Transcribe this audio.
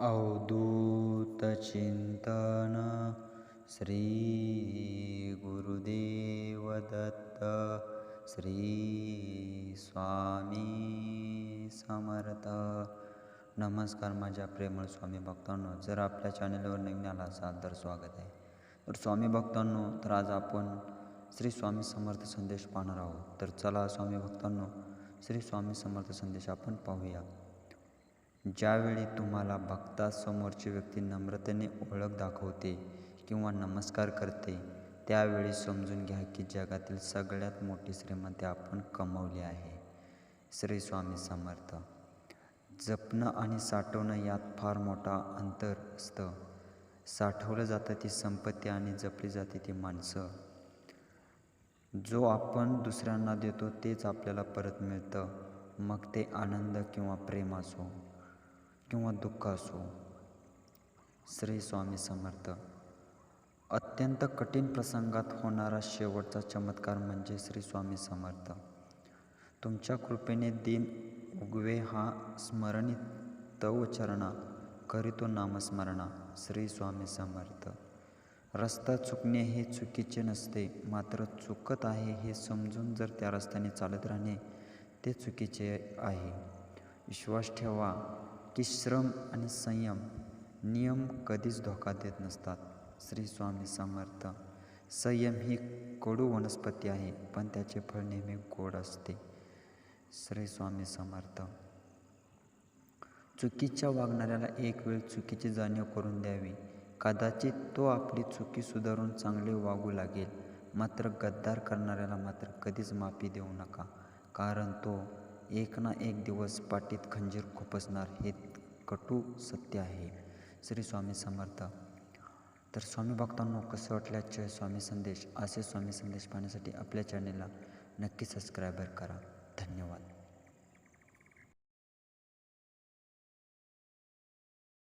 अवधूतचिंतन श्री गुरुदेव दत्त श्री स्वामी समर्थ। नमस्कार माझ्या प्रेमळ स्वामी भक्तांनो जर आपल्या चॅनलवर नवीन आला असाल तर स्वागत आहे. तर स्वामी भक्तांनो तर आज आपण श्री स्वामी समर्थ संदेश पाहणार आहोत. तर चला स्वामी भक्तांनो श्री स्वामी समर्थ संदेश आपण पाहूया. ज्यावेळी तुम्हाला बघता समोरची व्यक्ती नम्रतेने ओळख दाखवते किंवा नमस्कार करते त्यावेळी समजून घ्या की जगातील सगळ्यात मोठी श्रीमंती आपण कमवली आहे. श्री स्वामी समर्थ. जपणं आणि साठवणं यात फार मोठा अंतर असतं. साठवलं जातं ती संपत्ती आणि जपली जाते ती माणसं. जो आपण दुसऱ्यांना देतो तेच आपल्याला परत मिळतं. मग ते आनंद किंवा प्रेम असो. किंवा दुःख असो श्री स्वामी समर्थ अत्यंत कठीण प्रसंगात होणारा शेवटचा चमत्कार म्हणजे श्री स्वामी समर्थ. तुमच्या कृपेने दिन उगवे हा स्मरणित तव चरणा करीतो नामस्मरणा श्री स्वामी समर्थ. रस्ता चुकणे हे चुकीचे नसते मात्र चुकत आहे हे समजून जर त्या रस्त्याने चालत राहणे ते चुकीचे आहे. विश्वास ठेवा की श्रम आणि संयम नियम कधीच धोका देत नसतात. श्री स्वामी समर्थ. संयम ही कडू वनस्पती आहे पण त्याचे फळ नेहमी गोड असते. श्री स्वामी समर्थ. चुकीच्या वागणाऱ्याला एक वेळ चुकीची जाणीव करून द्यावी. कदाचित तो आपली चुकी सुधारून चांगले वागू लागेल. मात्र गद्दार करणाऱ्याला मात्र कधीच माफी देऊ नका कारण तो एक ना एक दिवस पाठीत खंजीर खुपसणार हे कटू सत्य आहे. श्री स्वामी समर्थ. तर स्वामी भक्तांनो कसं वाटल्याचे स्वामी संदेश? असे स्वामी संदेश पाहण्यासाठी आपल्या चॅनेलला नक्की सबस्क्रायबर करा. धन्यवाद.